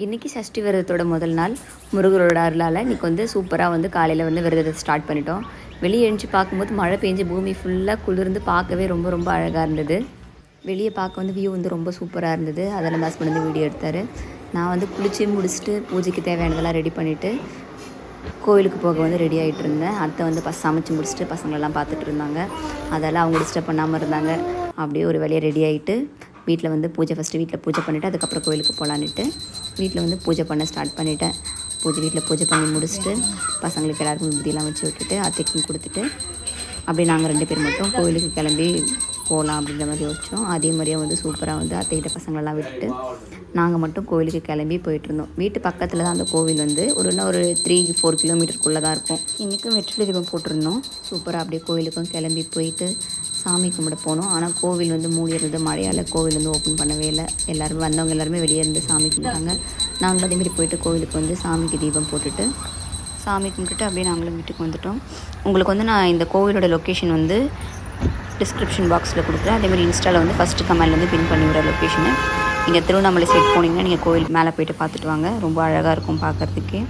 இன்றைக்கி சஷ்டி விரதத்தோட முதல் நாள். முருகரோட அருளால் இன்றைக்கி வந்து சூப்பராக வந்து காலையில் வந்து விரதத்தை ஸ்டார்ட் பண்ணிட்டோம். வெளியே எழுந்து பார்க்கும்போது மழை பெஞ்சு பூமி ஃபுல்லாக குளிர்ந்து பார்க்கவே ரொம்ப ரொம்ப அழகாக இருந்தது. வெளியே பார்க்க வந்து வியூ வந்து ரொம்ப சூப்பராக இருந்தது. அதில் ஹஸ்பண்ட் வந்து வீடியோ எடுத்தார். நான் வந்து குளித்து முடிச்சுட்டு பூஜைக்கு தேவையானதெல்லாம் ரெடி பண்ணிவிட்டு கோவிலுக்கு போக வந்து ரெடி ஆகிட்டு இருந்தேன். அத்தை வந்து பஸ் சமைச்சு முடிச்சுட்டு பசங்களெல்லாம் பார்த்துட்டு இருந்தாங்க. அதெல்லாம் அவங்க டிஸ்டர்ப் பண்ணாமல் இருந்தாங்க. அப்படியே ஒரு வேலையை ரெடி ஆகிட்டு வீட்டில் வந்து பூஜை ஃபஸ்ட்டு வீட்டில் பூஜை பண்ணிவிட்டு அதுக்கப்புறம் கோயிலுக்கு போகலான்ட்டு வீட்டில் வந்து பூஜை பண்ண ஸ்டார்ட் பண்ணிட்டேன். பூஜை வீட்டில் பூஜை பண்ணி முடிச்சுட்டு பசங்களுக்கு எல்லாருக்கும் விபூதியெல்லாம் வச்சு விட்டுட்டு அத்தைக்கும் கொடுத்துட்டு அப்படியே நாங்கள் ரெண்டு பேர் மட்டும் கோயிலுக்கு கிளம்பி போகலாம் அப்படின்ற மாதிரி யோசித்தோம் அதே மாதிரியே வந்து சூப்பராக வந்து அத்தைகிட்ட பசங்களெல்லாம் விட்டுட்டு நாங்கள் மட்டும் கோயிலுக்கு கிளம்பி போயிட்டுருந்தோம் வீட்டு பக்கத்தில் தான் அந்த கோவில் வந்து ஒரு இன்னும் ஒரு த்ரீ ஃபோர் கிலோமீட்டருக்குள்ளே தான் இருக்கும். இன்றைக்கும் வெற்றிலை தீபம் போட்டிருந்தோம். சூப்பராக அப்படியே கோயிலுக்கும் கிளம்பி போயிட்டு சாமி கும்பிட போனோம். ஆனால் கோவில் வந்து மூடி இருந்தது மழையால் கோவில் வந்து ஓப்பன் பண்ணவே இல்லை. எல்லாருமே வந்தவங்க எல்லாருமே வெளியே இருந்து சாமி கும்பிட்டாங்க. நாங்களும் அதேமாரி போயிட்டு கோவிலுக்கு வந்து சாமிக்கு தீபம் போட்டுட்டு சாமி கும்பிட்டுட்டு அப்படியே நாங்களும் வீட்டுக்கு வந்துட்டோம். உங்களுக்கு வந்து நான் இந்த கோவிலோட லொக்கேஷன் வந்து டிஸ்கிரிப்ஷன் பாக்ஸில் கொடுக்குறேன். அதேமாதிரி இன்ஸ்டாவில் வந்து ஃபஸ்ட்டு கமெண்ட்ல வந்து பின் பண்ணி விடுற லொக்கேஷனை நீங்கள் திருவண்ணாமலை சைட் போனீங்கன்னா நீங்கள் கோவில் மேலே போயிட்டு பார்த்துட்டு வாங்க. ரொம்ப அழகாக இருக்கும் பார்க்குறதுக்கே.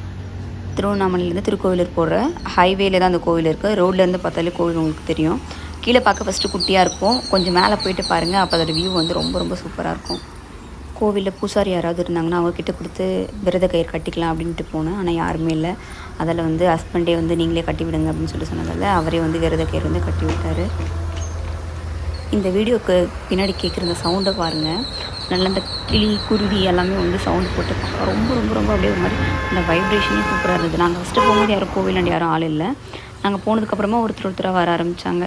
திருவண்ணாமலையிலேருந்து திருக்கோவிலூர் போகிற ஹைவேல தான் அந்த கோவில் இருக்குது ரோட்லேருந்து பார்த்தாலே கோவில் உங்களுக்கு தெரியும். கீழே பார்க்க ஃபஸ்ட்டு குட்டியாக இருக்கும். கொஞ்சம் மேலே போயிட்டு பாருங்கள் அப்போ அதோடய வியூ வந்து ரொம்ப ரொம்ப சூப்பராக இருக்கும். கோவிலில் பூசாரி யாராவது இருந்தாங்கன்னா அவங்கக்கிட்ட கொடுத்து விரத கயிறு கட்டிக்கலாம் அப்படின்ட்டு போனேன். ஆனால் யாருமே இல்லை. அதில் வந்து ஹஸ்பண்டே வந்து நீங்களே கட்டி விடுங்க அப்படின்னு சொல்லி சொன்னதால் அவரே வந்து விரத கயிறு வந்து கட்டி விட்டார். இந்த வீடியோக்கு பின்னாடி கேட்குற இந்த சவுண்டை பாருங்கள் நல்ல இந்த கிளி குருவி எல்லாமே வந்து சவுண்டு போட்டு ரொம்ப ரொம்ப ரொம்ப அப்படியே ஒரு மாதிரி அந்த வைப்ரேஷனே சூப்பராக இருந்தது. நாங்கள் ஃபஸ்ட்டு போகும்போது யாரும் கோவிலாண்டு யாரும் ஆள் இல்லை. நாங்கள் போனதுக்கப்புறமா ஒருத்தர் ஒருத்தராக வர ஆரம்பித்தாங்க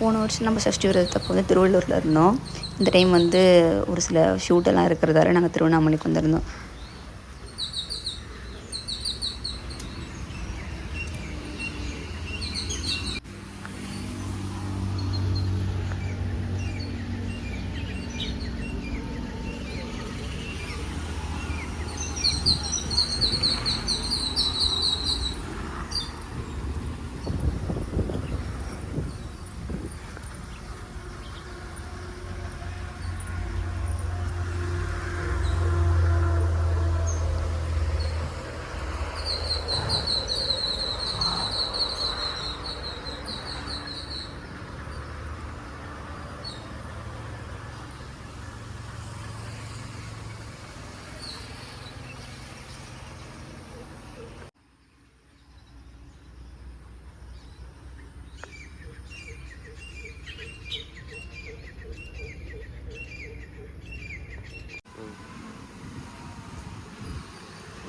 போன வருஷம் நம்ம சஷ்டி விரதத்தப்போ வந்து திருவள்ளூரில் இருந்தோம். இந்த டைம் வந்து ஒரு சில ஷூட்டெல்லாம் இருக்கிறதால நாங்கள் திருவண்ணாமலைக்கு வந்திருந்தோம்.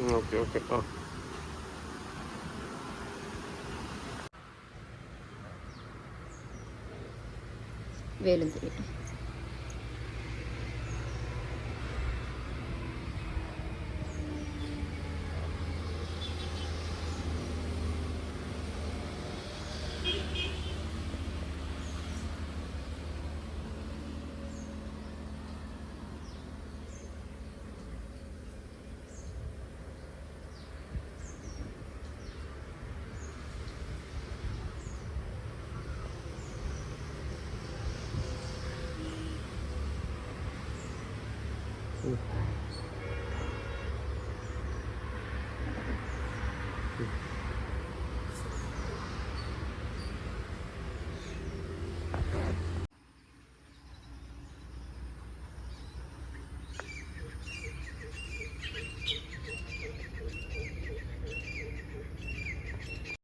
ஓகே ஓகே ஆ வேலுந்திரி 이.